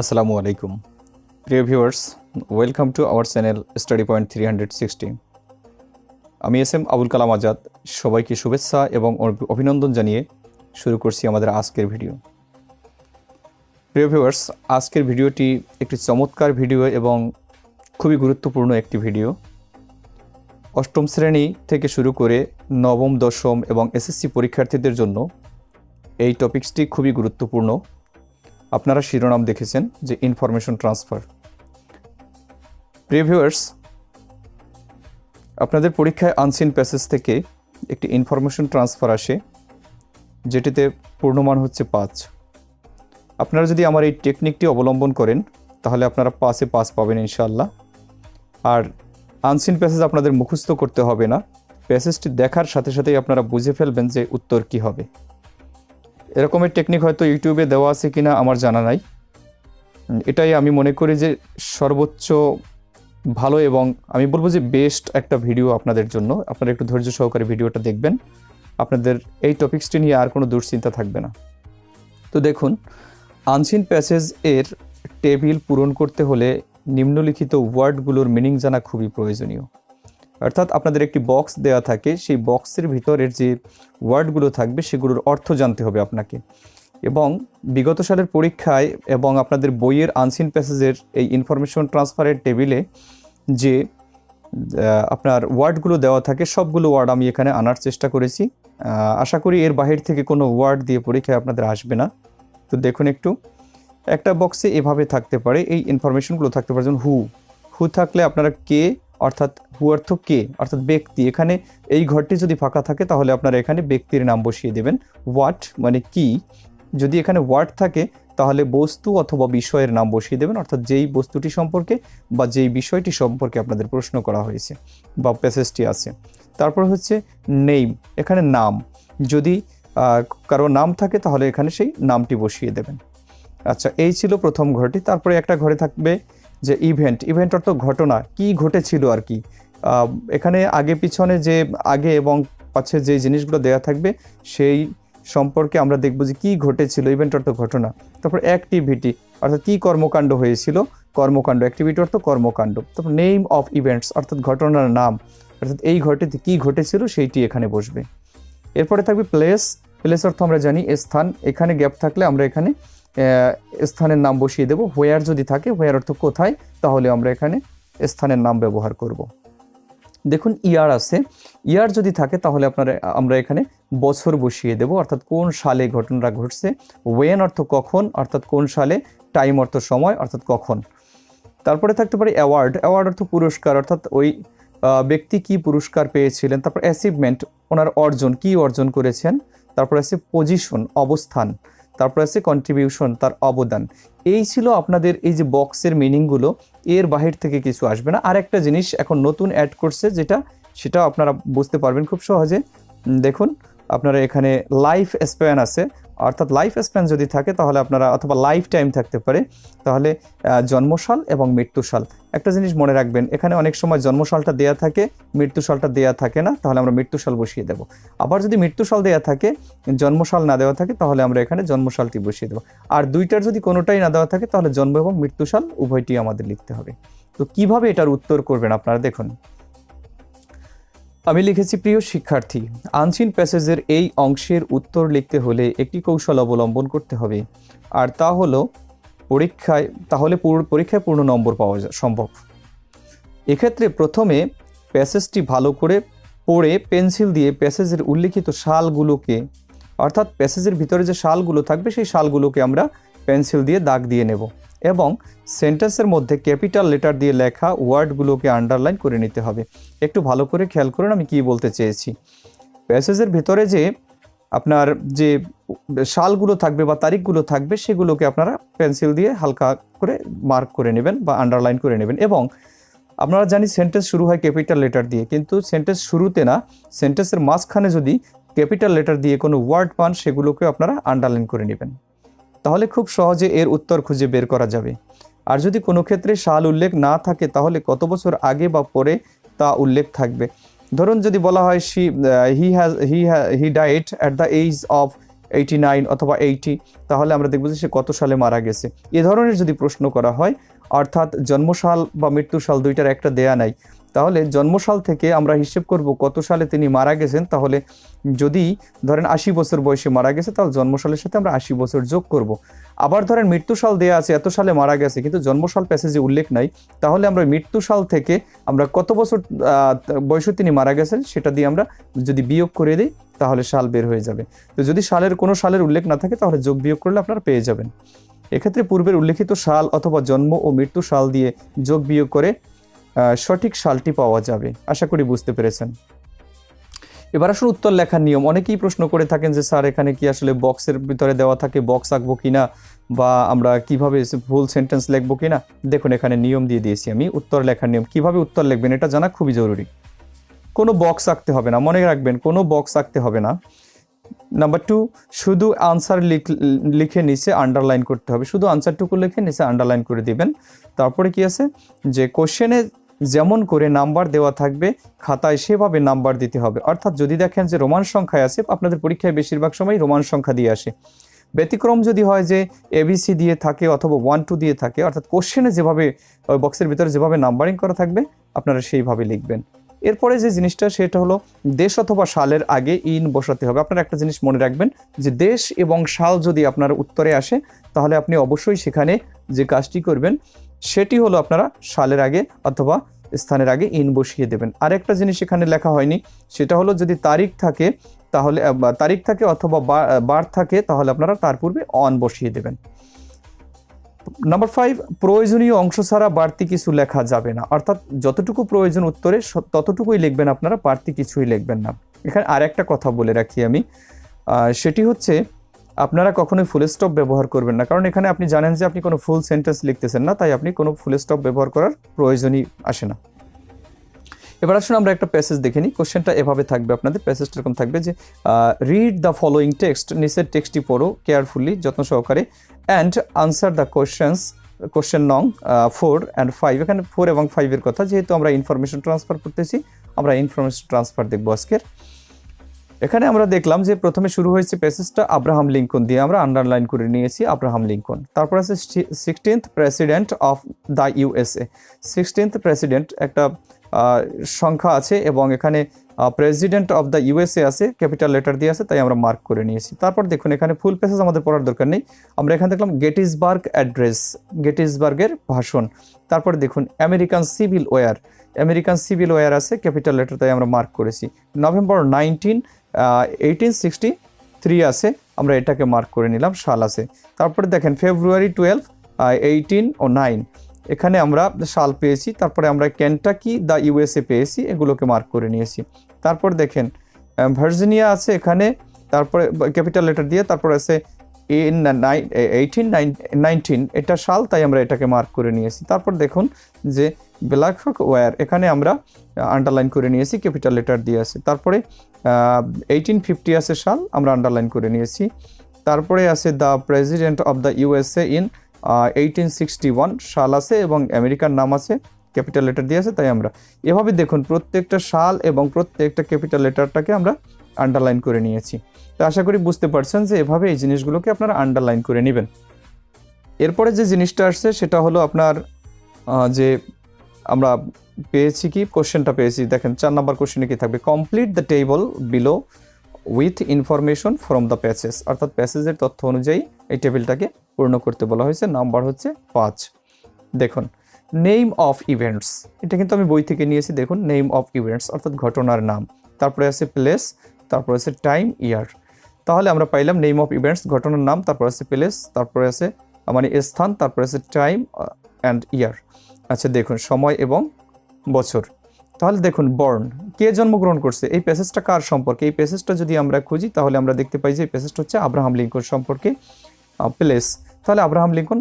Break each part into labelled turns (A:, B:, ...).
A: আসসালামু আলাইকুম। প্রিয় viewers, welcome to our channel study point three hundred sixty. আমি এস এম আবুল কালাম আজাদ, সবাইকে শুভেচ্ছা এবং অভিনন্দন জানিয়ে শুরু করছি আমাদের আজকের ভিডিও। প্রিয় ভিউয়ার্স, আজকের ভিডিওটি একটি চমৎকার ভিডিও এবং খুবই গুরুত্বপূর্ণ একটি ভিডিও। অষ্টম শ্রেণি থেকে শুরু করে নবম, দশম এবং এসএসসি পরীক্ষার্থীদের জন্য এই টপিকসটি খুবই গুরুত্বপূর্ণ। আপনারা শিরোনাম দেখেছেন যে ইনফরমেশন ট্রান্সফার প্রিভিউয়ার্স আপনাদের পরীক্ষায় আনসিন প্যাসেজ থেকে একটি ইনফরমেশন ট্রান্সফার আসে, যেটিতে পূর্ণমান হচ্ছে পাঁচ। আপনারা যদি আমার এই টেকনিকটি অবলম্বন করেন, তাহলে আপনারা পাসে পাস পাবেন ইনশাল্লাহ আর আনসিন প্যাসেজ আপনাদের মুখস্থ করতে হবে না। প্যাসেজটি দেখার সাথে সাথেই আপনারা বুঝে ফেলবেন যে উত্তর কী হবে। এরকমের টেকনিক হয়তো ইউটিউবে দেওয়া আছে কিনা আমার জানা নাই। এটাই আমি মনে করি যে সর্বোচ্চ ভালো এবং আমি বলব যে বেস্ট একটা ভিডিও আপনাদের জন্য। আপনারা একটু ধৈর্য সহকারে ভিডিওটা দেখবেন। আপনাদের এই টপিকসটি নিয়ে আর কোনো দুশ্চিন্তা থাকবে না। তো দেখুন আনসিন প্যাসেজ এর টেবিল পূরণ করতে হলে নিম্নলিখিত ওয়ার্ডগুলোর মিনিং জানা খুবই প্রয়োজনীয়। অর্থাৎ আপনাদের একটি বক্স দেওয়া থাকে, সেই বক্সের ভিতরের যে ওয়ার্ডগুলো থাকবে, সেগুলোর অর্থ জানতে হবে আপনাকে। এবং বিগত সালের পরীক্ষায় এবং আপনাদের বইয়ের আনসিন প্যাসেজের এই ইনফরমেশন ট্রান্সফারের টেবিলে যে আপনার ওয়ার্ডগুলো দেওয়া থাকে, সবগুলো ওয়ার্ড আমি এখানে আনার চেষ্টা করেছি। আশা করি এর বাহির থেকে কোনো ওয়ার্ড দিয়ে পরীক্ষায় আপনাদের আসবে না। তো দেখুন একটু, একটা বক্সে এভাবে থাকতে পারে, এই ইনফরমেশনগুলো থাকতে পারে, যেমন হু হু থাকলে আপনারা কে অর্থাৎ হু অর্থ কে, অর্থাৎ ব্যক্তি। এখানে এই ঘরটি যদি ফাঁকা থাকে, তাহলে আপনারা এখানে ব্যক্তির নাম বসিয়ে দেবেন। হোয়াট মানে কি? যদি এখানে ওয়ার্ড থাকে, তাহলে বস্তু অথবা বিষয়ের নাম বসিয়ে দেবেন, অর্থাৎ যেই বস্তুটি সম্পর্কে বা যেই বিষয়টি সম্পর্কে আপনাদের প্রশ্ন করা হয়েছে বা প্যাসেজটি আছে। তারপর হচ্ছে নেম এখানে নাম। যদি কারও নাম থাকে, তাহলে এখানে সেই নামটি বসিয়ে দেবেন। আচ্ছা এই ছিল প্রথম ঘরটি। তারপরে একটা ঘরে থাকবে যে ইভেন্ট ইভেন্ট অর্থ ঘটনা, কি ঘটেছিল আর কি? এখানে আগে পিছনে যে, আগে এবং পাচ্ছে যে জিনিসগুলো দেওয়া থাকবে, সেই সম্পর্কে আমরা দেখব যে কী ঘটেছিল ইভেন্ট অর্থ ঘটনা। তারপর অ্যাক্টিভিটি অর্থাৎ কী কর্মকাণ্ড হয়েছিল, কর্মকাণ্ড অ্যাক্টিভিটি অর্থ কর্মকাণ্ড। তারপর নেম অফ ইভেন্টস অর্থাৎ ঘটনার নাম, অর্থাৎ এই ঘরটিতে কী ঘটেছিল, সেইটি এখানে বসবে। এরপরে থাকবে প্লেস প্লেস অর্থ আমরা জানি, স্থান। এখানে গ্যাপ থাকলে আমরা এখানে স্থানের নাম বসিয়ে দেব। হোয়ার যদি থাকে হোয়ার অর্থ কোথায়, তাহলে আমরা এখানে স্থানের নাম ব্যবহার করব। দেখুন ইয়ার আছে। ইয়ার যদি থাকে, তাহলে আপনারা, আমরা এখানে বছর বসিয়ে দেব। অর্থাৎ কোন সালে ঘটনাটা ঘটছে ওয়েন অর্থ কখন, অর্থাৎ কোন সালে টাইম অর্থ সময়, অর্থাৎ কখন। তারপরে থাকতে পারে অ্যাওয়ার্ড অ্যাওয়ার্ড অর্থ পুরস্কার, অর্থাৎ ওই ব্যক্তি কি পুরস্কার পেয়েছিলেন, তারপর অ্যাচিভমেন্ট ওনার অর্জন, কি অর্জন করেছেন, তারপর আছে পজিশন অবস্থান। তারপর আছে কন্ট্রিবিউশন তার অবদান। এই ছিল আপনাদের এই যে বক্সের মিনিংগুলো এর বাহির থেকে কিছু আসবে না। আর একটা জিনিস এখন নতুন অ্যাড করছে যেটা, সেটাও আপনারা বুঝতে পারবেন খুব সহজে। দেখুন, আপনারা এখানে লাইফ স্প্যান আছে অর্থাৎ লাইফ স্প্যান যদি থাকে তাহলে আপনারা অথবা লাইফ টাইম থাকতে পারে তাহলে আহ, জন্মসাল এবং মৃত্যুসাল। একটা জিনিস মনে রাখবেন এখানে অনেক সময় জন্মসালটা দেয়া থাকে মৃত্যুসালটা দেয়া থাকে না তাহলে আমরা মৃত্যুসাল বসিয়ে দেব। আবার যদি মৃত্যুসাল দেয়া থাকে জন্মসাল না দেওয়া থাকে তাহলে আমরা এখানে জন্মসালটি বসিয়ে দেবো। আর দুইটার যদি কোনোটাই না দেওয়া থাকে তাহলে জন্ম এবং মৃত্যুসাল উভয়টি আমাদের লিখতে হবে। তো কীভাবে এটার উত্তর করবেন আপনারা দেখুন। আমি লিখেছি, প্রিয় শিক্ষার্থী, আনসিন প্যাসেজের এই অংশের উত্তর লিখতে হলে একটি কৌশল অবলম্বন করতে হবে। আর তা হলো পরীক্ষায়, তাহলে পরীক্ষায় পূর্ণ নম্বর পাওয়া সম্ভব। এক্ষেত্রে প্রথমে প্যাসেজটি ভালো করে পড়ে পেন্সিল দিয়ে প্যাসেজের উল্লিখিত শালগুলোকে, অর্থাৎ প্যাসেজের ভিতরে যে শালগুলো থাকবে, সেই শালগুলোকে আমরা পেন্সিল দিয়ে দাগ দিয়ে নেব। এবং সেন্টেন্সের মধ্যে ক্যাপিটাল লেটার দিয়ে লেখা ওয়ার্ডগুলোকে আন্ডারলাইন করে নিতে হবে। একটু ভালো করে খেয়াল করুন, আমি কি বলতে চেয়েছি। প্যাসেজের ভিতরে যে আপনার যে সালগুলো থাকবে বা তারিখগুলো থাকবে, সেগুলোকে আপনারা পেন্সিল দিয়ে হালকা করে মার্ক করে নেবেন বা আন্ডারলাইন করে নেবেন এবং আপনারা জানি সেন্টেন্স শুরু হয় ক্যাপিটাল লেটার দিয়ে, কিন্তু সেন্টেন্স শুরুতে না, সেন্টেন্সের মাঝখানে যদি ক্যাপিটাল লেটার দিয়ে কোনো ওয়ার্ড পান, সেগুলোকে আপনারা আন্ডারলাইন করে নেবেন। তাহলে খুব সহজে এর উত্তর খুঁজে বের করা যাবে। আর যদি কোনো ক্ষেত্রে সাল উল্লেখ না থাকে, তাহলে কত বছর আগে বা পরে তা উল্লেখ থাকবে। ধরুন যদি বলা হয় she he has he he died at the age of eighty nine অথবা এইটি তাহলে আমরা দেখব যে সে কত সালে মারা গেছে। এ ধরনের যদি প্রশ্ন করা হয়, অর্থাৎ জন্মসাল বা মৃত্যুসাল দুইটার একটা দেয়া নাই তাহলে জন্মসাল থেকে আমরা হিসেব করব কত সালে তিনি মারা গেছেন। তাহলে যদি ধরেন আশি বছর বয়সে মারা গেছে, তাহলে জন্মসালের সাথে আমরা আশি বছর যোগ করব। আবার ধরেন মৃত্যুসাল দেয়া আছে, এত সালে মারা গেছে, কিন্তু জন্মসাল প্যাসেজে উল্লেখ নাই। তাহলে আমরা মৃত্যুসাল থেকে আমরা কত বছর বয়সে তিনি মারা গেছেন সেটা দিয়ে আমরা যদি বিয়োগ করে দিই, তাহলে সাল বের হয়ে যাবে। তো যদি সালের কোনো সালের উল্লেখ না থাকে, তাহলে যোগ বিয়োগ করলে আপনারা পেয়ে যাবেন। এক্ষেত্রে পূর্বের উল্লেখিত সাল অথবা জন্ম ও মৃত্যু সাল দিয়ে যোগ বিয়োগ করে সঠিক সালটি পাওয়া যাবে। আশা করি বুঝতে পেরেছেন। এবার আসলে উত্তর লেখার নিয়ম। অনেকেই প্রশ্ন করে থাকেন যে, স্যার, এখানে কি আসলে বক্সের ভিতরে দেওয়া থাকে, বক্স আঁকবো কিনা? বা আমরা কীভাবে ফুল সেন্টেন্স লিখব কিনা? দেখুন, এখানে নিয়ম দিয়ে দিয়েছি আমি, উত্তর লেখার নিয়ম। কীভাবে উত্তর লিখবেন, এটা জানা খুবই জরুরি। কোনো বক্স আঁকতে হবে না, মনে রাখবেন, কোনো বক্স আঁকতে হবে না। নাম্বার টু, শুধু আনসার লিখ, লিখে নিচে আন্ডারলাইন করতে হবে। শুধু আনসারটুকু লিখে নিচে আন্ডারলাইন করে দিবেন। তারপরে কি আছে? যে কোশ্চেনে যেমন করে নাম্বার দেওয়া থাকবে, খাতায় সেভাবে নাম্বার দিতে হবে। অর্থাৎ যদি দেখেন যে রোমান সংখ্যায় আছে, আপনাদের পরীক্ষায় বেশিরভাগ সময় রোমান সংখ্যা দিয়ে আসে। ব্যতিক্রম যদি হয় যে এবিসি দিয়ে থাকে অথবা ওয়ান টু দিয়ে থাকে, অর্থাৎ কোশ্চেনে যেভাবে বক্সের ভিতরে যেভাবে নাম্বারিং করা থাকবে, আপনারা সেইভাবে লিখবেন। এরপরে যে জিনিসটা, সেটা হলো দেশ অথবা সালের আগে ইন বসাতে হবে। আপনারা একটা জিনিস মনে রাখবেন যে দেশ এবং সাল যদি আপনার উত্তরে আসে, তাহলে আপনি অবশ্যই সেখানে যে কাজটি করবেন সেটি হলো আপনারা সালের আগে অথবা স্থানের আগে ইন বসিয়ে দেবেন। আরেকটা জিনিস এখানে লেখা হয়নি, সেটা হলো যদি তারিখ থাকে, তাহলে তারিখ থাকে অথবা বার থাকে, তাহলে আপনারা তার পূর্বে অন বসিয়ে দেবেন। নাম্বার ফাইভ প্রয়োজনীয় অংশ ছাড়া বাড়তি কিছু লেখা যাবে না। অর্থাৎ যতটুকু প্রয়োজন উত্তরে ততটুকুই লিখবেন আপনারা, বাড়তি কিছুই লিখবেন না। এখানে আরেকটা কথা বলে রাখি আমি। সেটি হচ্ছে আপনারা কখনোই ফুল স্টপ ব্যবহার করবেন না। কারণ এখানে আপনি জানেন যে আপনি কোনো ফুল সেন্টেন্স লিখতেছেন না, তাই আপনি কোনো ফুল স্টপ ব্যবহার করার প্রয়োজনই আসে না। এবার আসুন আমরা একটা প্যাসেজ দেখে নিই। কোশ্চেনটা এভাবে থাকবে আপনাদের প্যাসেজটা এরকম থাকবে যে রিড দ্য ফলোয়িং টেক্সট নিচের টেক্সটটি পড়ো কেয়ারফুলি যত্ন সহকারে and answer the questions question নং ফোর অ্যান্ড ফাইভ এখানে ফোর এবং ফাইভের কথা, যেহেতু আমরা ইনফরমেশন ট্রান্সফার করতেছি, আমরা ইনফরমেশন ট্রান্সফার দেখব আজকের। এখানে আমরা দেখলাম যে প্রথমে শুরু হয়েছে প্যাসেজটা আব্রাহাম লিঙ্কন দিয়ে। আমরা আন্ডারলাইন করে নিয়েছি আব্রাহাম লিঙ্কন। তারপর আছে sixteenth president of the USA sixteenth president একটা সংখ্যা আছে এবং এখানে প্রেসিডেন্ট অফ দ্য ইউএসএ আছে ক্যাপিটাল লেটার দিয়ে আছে, তাই আমরা মার্ক করে নিয়েছি। তারপর দেখুন এখানে ফুল প্যাসেজ আমাদের পড়ার দরকার নেই। আমরা এখানে দেখলাম গেটিসবার্গ অ্যাড্রেস গেটিসবার্গের ভাষণ। তারপর দেখুন American civil war American civil war আছে ক্যাপিটাল লেটার তাই আমরা মার্ক করেছি। November nineteen eighteen sixty three আছে, আমরা এটাকে মার্ক করে নিলাম, সাল আছে। তারপরে দেখেন ফেব্রুয়ারি টুয়েলভ এইটিন ও নাইন এখানে আমরা সাল পেয়েছি, তারপরে আমরা ক্যান্টাকি দ্য ইউএসএ পেয়েছি, এগুলোকে মার্ক করে নিয়েছি। তারপর দেখেন ভার্জিনিয়া আছে এখানে, তারপরে ক্যাপিটাল লেটার দিয়ে, তারপর আছে ইন এইটিন নাইনটিন এটা সাল তাই আমরা এটাকে মার্ক করে নিয়েছি। তারপর দেখুন যে ব্ল্যাক ওয়্যার এখানে আমরা আন্ডারলাইন করে নিয়েছি ক্যাপিটাল লেটার দিয়ে আছে। তারপরে এইটিন ফিফটি আছে সাল, আমরা আন্ডারলাইন করে নিয়েছি। তারপরে আছে the president of the USA in eighteen sixty one সাল আছে এবং আমেরিকার নাম আছে ক্যাপিটাল লেটার দিয়ে আছে, তাই আমরা। এভাবে দেখুন প্রত্যেকটা সাল এবং প্রত্যেকটা ক্যাপিটাল লেটারটাকে আমরা আন্ডারলাইন করে নিয়েছি। তো আশা করি বুঝতে পারছেন যে এভাবে এই জিনিসগুলোকে আপনারা আন্ডারলাইন করে নেবেন। এরপরে যে জিনিসটা আসছে সেটা হলো আপনার যে আমরা পেয়েছি কি কোশ্চেনটা পেয়েছি, দেখেন চার নাম্বার কোশ্চেনে কি থাকবে? Complete the table below with information from the passage অর্থাৎ প্যাসেজের তথ্য অনুযায়ী এই টেবিলটাকে পূর্ণ করতে বলা হয়েছে। নাম্বার হচ্ছে পাঁচ। দেখুন নেম অফ ইভেন্টস এটা কিন্তু আমি বই থেকে নিয়েছি, দেখুন নেম অফ ইভেন্টস অর্থাৎ ঘটনার নাম। তারপরে আছে প্লেস তারপরে আছে টাইম ইয়ার তাহলে আমরা পাইলাম নেম অফ ইভেন্টস ঘটনার নাম, তারপর আছে প্লেস তারপরে আছে মানে স্থান, তারপরে আছে টাইম অ্যান্ড ইয়ার আচ্ছা দেখুন, সময় এবং বছর। তাহলে দেখুন বর্ন কে জন্মগ্রহণ করছে? এই প্যাসেজটা কার সম্পর্কে? এই প্যাসেজটা যদি আমরা খুঁজি, তাহলে আমরা দেখতে পাই যে এই প্যাসেজটা হচ্ছে আব্রাহাম লিঙ্কন সম্পর্কে প্লেস তাহলে আব্রাহাম লিঙ্কন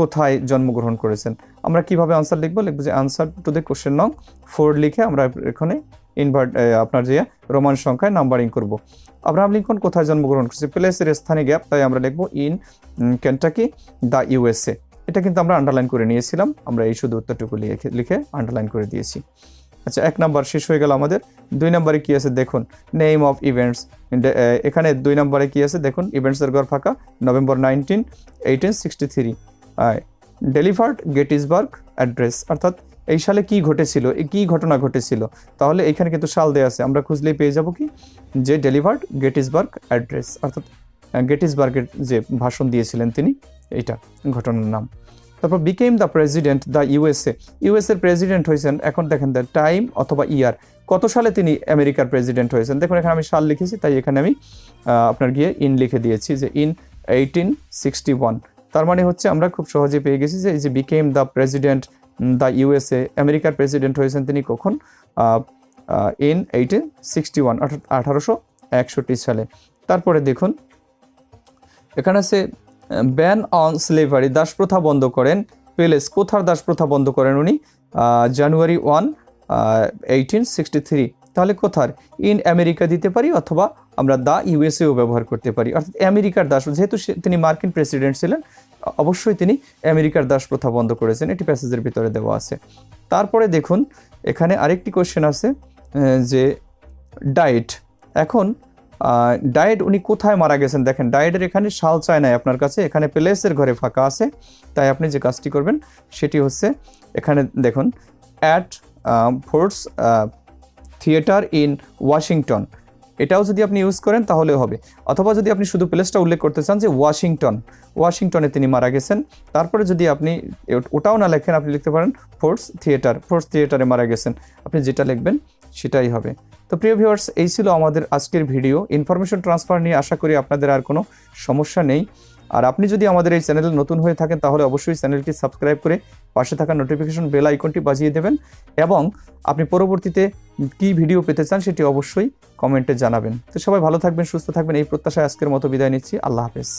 A: কোথায় জন্মগ্রহণ করেছেন? আমরা কীভাবে আনসার লিখব? লিখব যে আনসার টু দ্য কোশ্চেন নং ফোর লিখে আমরা এখানে ইনভার্ট আপনার যে রোমান সংখ্যায় নাম্বারিং করব। আব্রাহাম লিঙ্কন কোথায় জন্মগ্রহণ করেছে? প্লেসের স্থানে গ্যাপ তাই আমরা লিখব ইন কেন্টাকি দ্য ইউএসএ এটা কিন্তু আমরা আন্ডারলাইন করে নিয়েছিলাম, আমরা এই শুধু উত্তরটুকু লিখে লিখে আন্ডারলাইন করে দিয়েছি। আচ্ছা এক নাম্বার শেষ হয়ে গেল আমাদের। দুই নম্বরে কি আছে? দেখুন নেম অফ ইভেন্টস এখানে দুই নম্বরে কি আছে? দেখুন ইভেন্টসের ঘর ফাঁকা November nineteen eighteen sixty three delivered Gettysburg address অর্থাৎ এই সালে কি ঘটেছিল? কি ঘটনা ঘটেছিল? তাহলে এখানে কিন্তু সাল দেওয়া আছে। আমরা খুঁজলেই পেয়ে যাব কি? যে ডেলিভার্ড গেটিসবার্গ অ্যাড্রেস, অর্থাৎ গেটিসবার্গের যে ভাষণ দিয়েছিলেন তিনি, এইটা ঘটনার নাম। তারপর became the president the USA ইউএসএর president হয়েছেন এখন দেখেন দ্য টাইম অথবা ইয়ার কত সালে তিনি আমেরিকার প্রেসিডেন্ট হয়েছেন? দেখুন, এখানে আমি সাল লিখেছি, তাই এখানে আমি আপনার গিয়ে ইন লিখে দিয়েছি যে ইন এইটিন সিক্সটি ওয়ান তার মানে হচ্ছে আমরা খুব সহজে পেয়ে গেছি যে এই যে became the president the USA আমেরিকার প্রেসিডেন্ট হয়েছেন তিনি কখন? ইন এইটিন সিক্সটি ওয়ান, অর্থাৎ আঠারোশো একষট্টি সালে। তারপরে দেখুন, এখানে আছে, ব্যান অন স্লেভারি দাস প্রথা বন্ধ করেন পেলেস। কোথার দাস প্রথা বন্ধ করেন উনি? January one eighteen sixty three. তাহলে কোথার? ইন আমেরিকা দিতে পারি অথবা আমরা দ্য ইউএসএও ব্যবহার করতে পারি। অর্থাৎ আমেরিকার দাস, যেহেতু তিনি মার্কিন প্রেসিডেন্ট ছিলেন অবশ্যই তিনি আমেরিকার দাস প্রথা বন্ধ করেছেন, এটি প্যাসেজের ভিতরে দেওয়া আছে। তারপরে দেখুন, এখানে আরেকটি কোশ্চেন আছে যে ডায়েট। এখন ডায়েট উনি কোথায় মারা গেছেন? দেখেন, ডায়েটের এখানে শাল চায় নাই আপনার কাছে, এখানে প্লেসের ঘরে ফাঁকা আছে, তাই আপনি যে কাজটি করবেন সেটি হচ্ছে, এখানে দেখুন at Ford's theatre in Washington এটাও যদি আপনি ইউজ করেন তাহলে হবে। অথবা যদি আপনি শুধু প্লেসটা উল্লেখ করতে চান যে ওয়াশিংটন ওয়াশিংটনে তিনি মারা গেছেন। তারপরে যদি আপনি ওটাও না লেখেন, আপনি লিখতে পারেন ফোর্স থিয়েটার ফোর্স থিয়েটারে মারা গেছেন। আপনি যেটা লিখবেন সেটাই হবে। তো প্রিয় ভিউয়ার্স এই ছিল আমাদের আজকের ভিডিও ইনফরমেশন ট্রান্সফার নিয়ে আশা করি আপনাদের আর কোনো সমস্যা নেই। আর আপনি যদি আমাদের এই চ্যানেলে নতুন হয়ে থাকেন, তাহলে অবশ্যই চ্যানেলটি সাবস্ক্রাইব করে পাশে থাকা নোটিফিকেশন বেল আইকনটি বাজিয়ে দেবেন এবং আপনি পরবর্তীতে কি ভিডিও পেতে চান সেটি অবশ্যই কমেন্টে জানাবেন। তো সবাই ভালো থাকবেন, সুস্থ থাকবেন, এই প্রত্যাশায় আজকের মতো বিদায় নিচ্ছি। আল্লাহ হাফেজ।